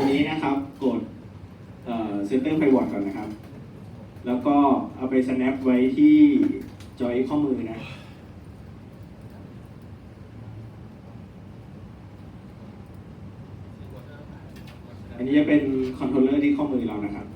ตัวนี้นะครับกดเซ็นเตอร์ไฟบอร์ดก่อนนะครับ แล้วก็เอาไป snap ไว้ที่จอยข้อมือนะ อันนี้จะเป็นคอนโทรลเลอร์ที่ข้อมือเรานะครับ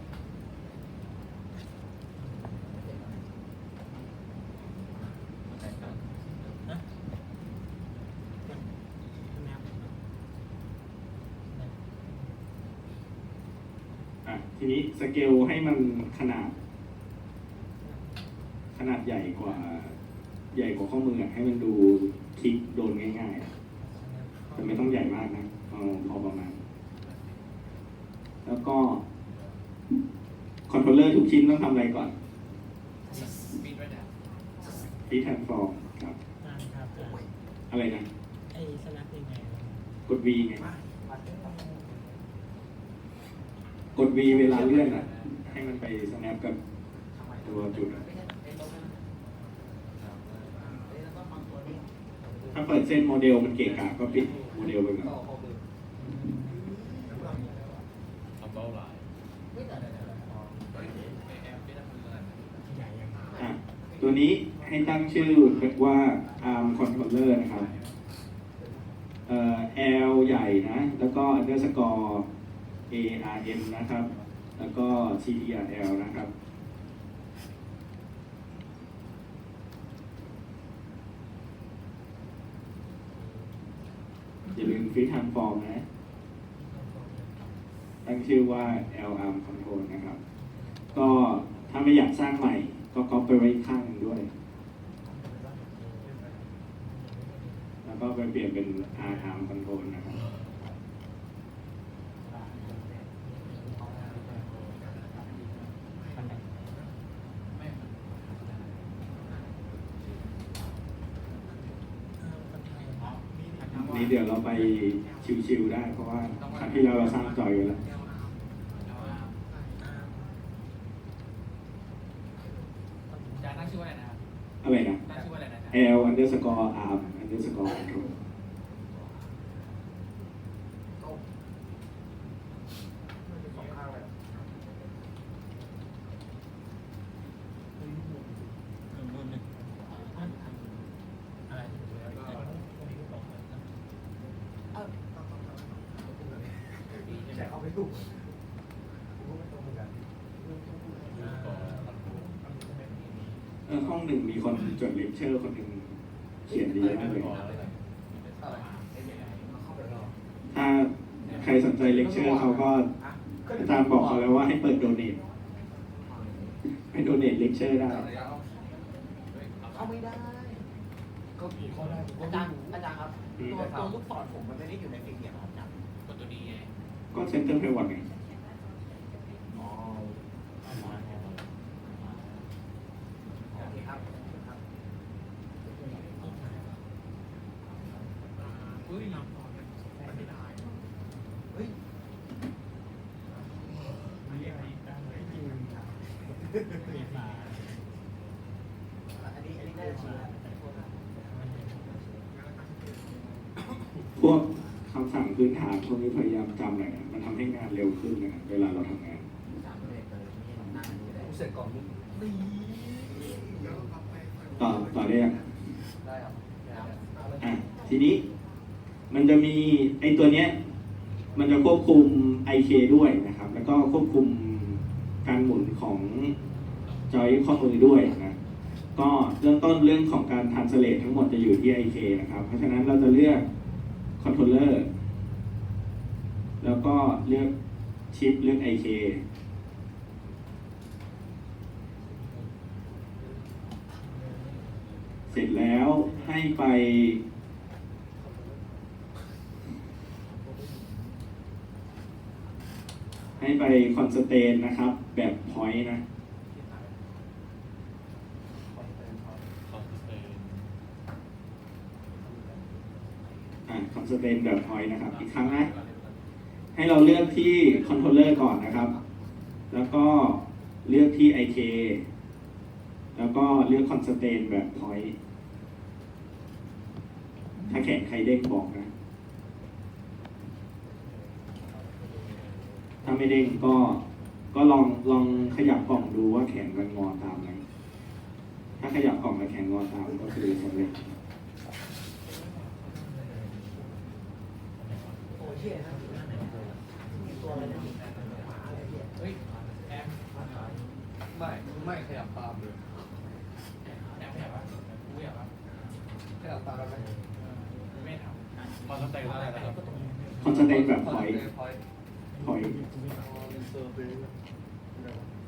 ทีนี้สเกลให้มันขนาด ขนาดใหญ่กว่า ใหญ่กว่าข้อมืออะให้มันดูคลิกโดนง่ายๆอะแต่ไม่ต้องใหญ่มากนะเอาพอประมาณ แล้วก็คอนโทรลเลอร์ทุกชิ้นต้องทำอะไรก่อนที่แทนฟอร์มครับครับอะไรนะไอ้สนับยังไงกด V ไง กด V เวลาเลื่อนอะ ให้มันไป snap กับตัวจุดอะถ้าเปิดเส้นโมเดลมันเกะกะก็ปิดโมเดลไปก่อนอะตัวนี้ให้ตั้งชื่อว่า arm controller นะครับ เอ่อ L ใหญ่นะ แล้วก็ underscore ARM นะครับ แล้วก็ CTRL นะครับ อย่าลืมฟีดทางฟอร์มนะ ตั้งชื่อว่า LRM control นะครับ ก็ถ้าไม่อยากสร้างใหม่ ก็ก๊อปไปไว้ข้างหนึ่งด้วย แล้วก็ไปเปลี่ยนเป็น R arm control นะครับ เดี๋ยวเราไปชิวๆได้ เพราะว่าครั้งที่แล้วเราสร้างจอยไว้แล้วจานตั้งชื่อว่าอะไรนะครับอะไรนะตั้งชื่อว่าอะไรนะครับ L underscore arm underscore control ไม่ถูกเออห้องหนึ่งมีคนจดเลคเชอร์คนหนึ่งเขียนดีมากเลยถ้าใครสนใจเลคเชอร์เขาก็อาจารย์บอกเขาแล้วว่าให้เปิดโดเนทให้โดเนทเลคเชอร์ได้ เข้าไม่ได้ก็เขาได้อาจารย์อาจารย์ครับตัวตัวลูกศรผมมันไม่ได้อยู่ในสี่เหลี่ยมครับ ก็เซ็นเตอร์เพลวัตไงอ๋อโอเคครับครับเฮ้ย เฮ้ยอันนี้อันนี้ได้ชี้แล้ว พวกคำสั่ง พื้นฐานพวกนี้พยายามจำหน่อยนะมันทำให้งานเร็วขึ้นนะเวลาเราทำงานสามเลขเลยนี่นั่งอันนี้ได้เสร็จก่อนนี่ต่อต่อได้ยัง ได้ครับอะทีนี้มันจะมีไอตัวเนี้ยมันจะควบคุม IK ด้วยนะครับ แล้วก็ควบคุมการหมุนของจอยข้อมือด้วยนะก็เริ่มต้นเรื่องของการทันสเลตทั้งหมดจะอยู่ที่ IK นะครับ เพราะฉะนั้นเราจะเลือกคอนโทรลเลอร์ แล้วก็เลือกชิปเลือก IK เสร็จแล้วให้ไปให้ไปคอนสเตนนะครับ แบบพอยต์นะคอนสเตนอ่าคอนสเตนแบบพอยต์นะครับ อีกครั้งนะ ให้เราเลือกที่คอนโทรลเลอร์ก่อนนะครับ แล้วก็เลือกที่ IK แล้วก็เลือกคอนสเตนแบบพอยต์ถ้าแข่งใครเด้งบอกนะ ถ้าไม่เด้งก็ก็ลองลองขยับกล่องดูว่าแขนมันงอตามไหมถ้าขยับกล่องกับแขนงอตามก็คือสำเร็จโอ้ยเชี่ยนะมีตัวอะไรนะหมาอะไรเนี่ย เฮ้ยแอม ไม่ไม่ขยับตามเลยแอมไม่อยากวะกูอยากวะขยับตามกันไหมไม่ทำพอสเตย์ได้แล้วคอนสเตนแบบถอยพอยถอย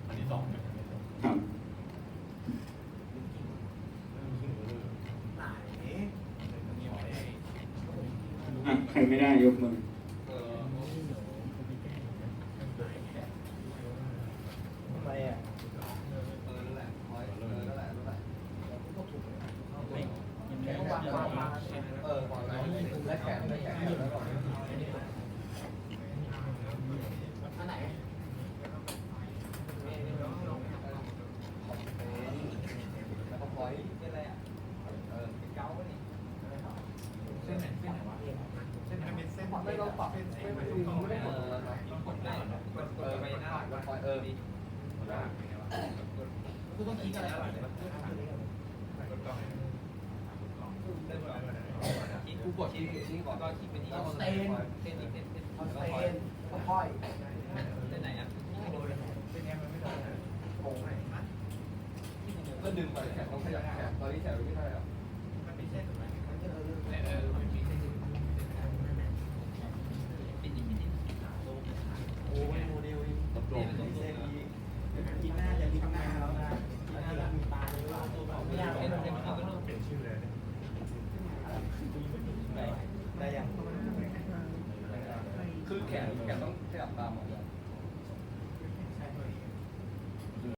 อันที่สองครับไหนมีหอยอะใครไม่ได้ยกมือเออ ทำไมอะ เออนั่นแหละพอยเออนั่นแหละนั่นแหละ ก็ถูกเลย แอมวางวางวาง เออพอยและแขนและแขนแล้วก็ อันไหน แล้วก็พอยนี่อะไรอะเออเกาเนี่ย เส้นไหนเส้นไหนวะเส้นไหนเป็นเส้น ไม่ต้องปรับไม่ไม่ไม่ได้เออต้องกดได้เออไปหน้าพอยเออดีกูต้องคิดอะไรก่อนกูกดที่ที่ก่อนก็ที่เป็นที่เส้นเส้นเส้นเส้นเอาสเตนค่อยเส้นไหนอะเป็นแอมมันไม่ได้ๆโอ้ยก็ดึงไปแขนต้องขยับแขนตอนนี้แขนไม่ได้อะ มันไม่ใช่ถูกไหม มันจะเออ แต่เออมันมีเส้น ปิดอีกนิด โอ้ยโมเดล ตบลง กินหน้าจะกินหน้าแล้วนะกินหน้าจะมีตาเลยไม่ยากเลย เปลี่ยนชื่อเลย ได้ยังคือ แขนแขนต้องขยับตามออก